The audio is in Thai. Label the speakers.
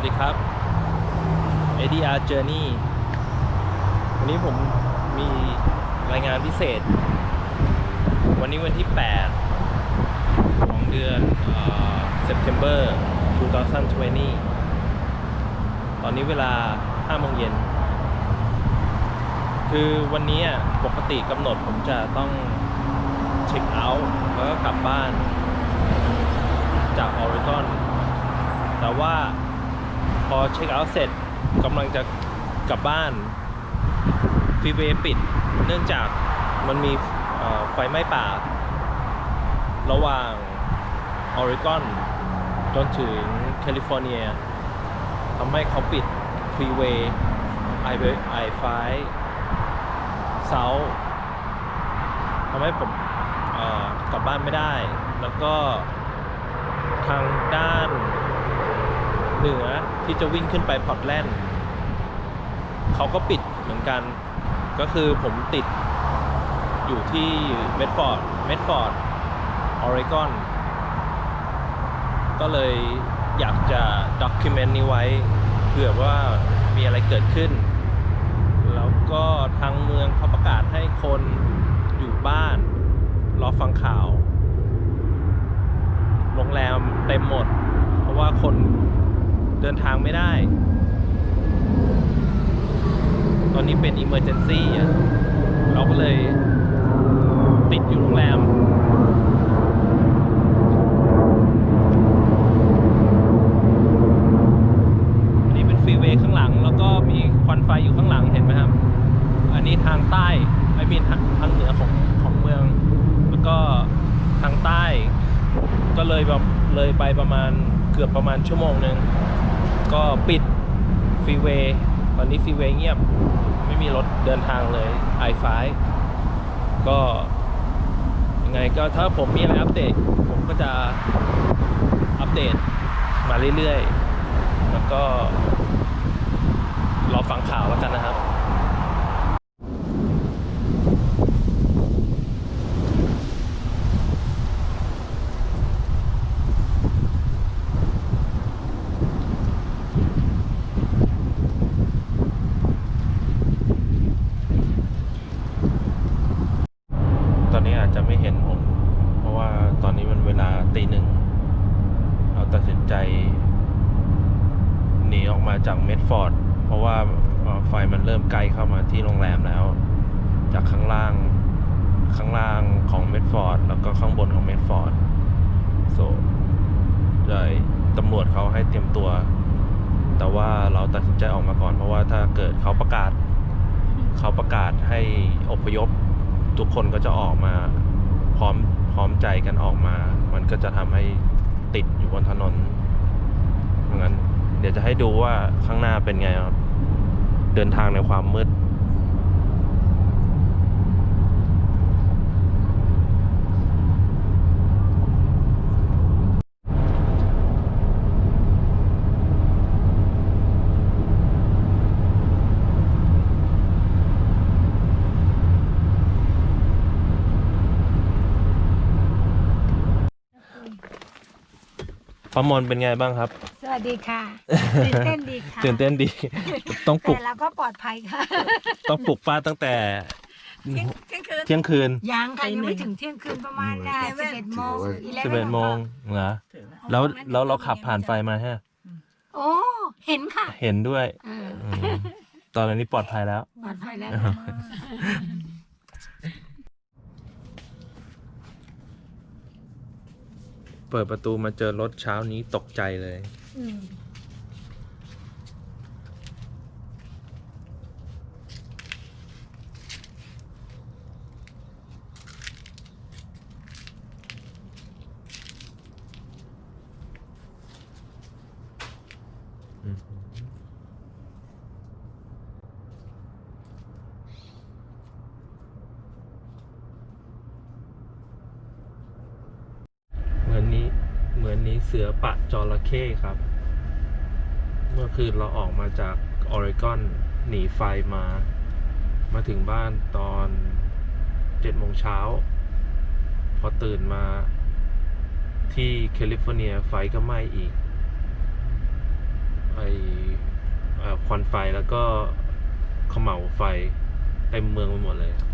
Speaker 1: วัสดีครับ ADR Journey วันนี้ผมมีรายงานพิเศษ วันนี้วันที่ 8 ของเดือนเอ่อ September 2020 ตอนนี้เวลา 5 โมงเย็น คือวันนี้ปกติกำหนดผมจะต้องเช็คเอาท์แล้วก็กลับบ้านจากออริกอนแต่ว่า พอเช็คเอาท์เสร็จกำลังจะกลับบ้านฟรีเวย์ปิด เนื่องจากมันมีไฟไหม้ป่า ระหว่างออริกอนจนถึงแคลิฟอร์เนียทำให้เขาปิดฟรีเวย์ไอไอไฟเซาทำให้ผมกลับบ้านไม่ได้ แล้วก็ทางด้าน เหนือที่จะวิ่งขึ้นไปพอร์ตแลนด์เขาก็ปิดเหมือนกัน ก็คือผมติดอยู่ที่เมดฟอร์ดเมดฟอร์ดออริกอนก็เลยอยากจะด็อกิเมนต์นี้ไว้เผื่อว่ามีอะไรเกิดขึ้น แล้วก็ทางเมืองเขาประกาศให้คนอยู่บ้าน รอฟังข่าว โรงแรมเต็มหมด เพราะว่าคน เดินทางไม่ได้ ตอนนี้เป็น Emergency อ่เราก็เลยติดอยู่โรงแรมอันนี้เป็นฟรีเวย์ข้างหลัง แล้วก็มีควันไฟอยู่ข้างหลังเห็นไหมครับ อันนี้ทางใต้ไอ้มีทางทางเหนือของของเมือง แล้วก็ทางใต้ ก็เลยแบบเลยไปประมาณเกือบประมาณชั่วโมงหนึ่ง ก็ปิดฟรีเวย์ตอนนี้ฟรีเวย์เงียบ ไม่มีรถเดินทางเลยไอไฟก็ยังไงก็ถ้าผมมีอะไรอัปเดต ผมก็จะอัปเดตมาเรื่อยๆ แล้วก็รอฟังข่าวแล้วกันนะครับ ตอนนี้อาจจะไม่เห็นผม เพราะว่าตอนนี้มันเวลาตีหนึ่ง เราตัดสิน ใจหนีออกมาจากเมดฟอร์ด เพราะว่าไฟมันเริ่มใกล้เข้ามาที่โรงแรมแล้ว จากข้างล่างข้างล่างของเมดฟอร์ดแล้วก็ข้างบนของเมดฟอร์ดโซเลยตำรวจเขาให้เตรียมตัว แต่ว่าเราตัดสินใจออกมาก่อน เพราะว่าถ้าเกิดเขาประกาศ เขาประกาศให้อพยพ ทุกคนก็จะออกมา พร้อมพร้อมใจกันออกมา มันก็จะทำให้ติดอยู่บนถนน เดี๋ยวจะให้ดูว่าข้างหน้าเป็นไงครับ เดินทางในความมืดประมวลเป็นไงบ้างครับ
Speaker 2: วัสดีค่ะตื่นเต้นดีค่ะ
Speaker 1: ตื่นเต้นดี ต้องปลุก
Speaker 2: แต่เราก็ปลอดภัยค่ะ
Speaker 1: ต้องปลุกป้าตั้งแต่
Speaker 2: เที่ยงเที่ยงคืน
Speaker 1: เที่ยงคืน
Speaker 2: ยังค่ะยังไม่ถึงเที่ยงคืนประมาณสิบเอ็ดโมง
Speaker 1: สิบเอ็ดโมงเหรอแล้วแล้วเราขับผ่านไฟมาฮะ
Speaker 2: โอ้เห็นค่ะ
Speaker 1: เห็นด้วย
Speaker 2: เออ
Speaker 1: อืมตอนนี้ปลอดภัยแล้ว
Speaker 2: ปลอดภัยแล้ว
Speaker 1: เปิดประตูมาเจอรถเช้านี้ตกใจเลย
Speaker 2: อืม
Speaker 1: เหมือนนี้เหมือนนี้เสือปะจระเข้ครับ เมื่อคืนเราออกมาจากออริกอนหนีไฟมา มาถึงบ้านตอนเจ็ดโมงเช้า พอตื่นมาที่แคลิฟอร์เนียไฟก็ไหม้อีก ไอเอ่อควันไฟแล้วก็เขม่าวไฟเต็มเมืองไปหมดเลยครับ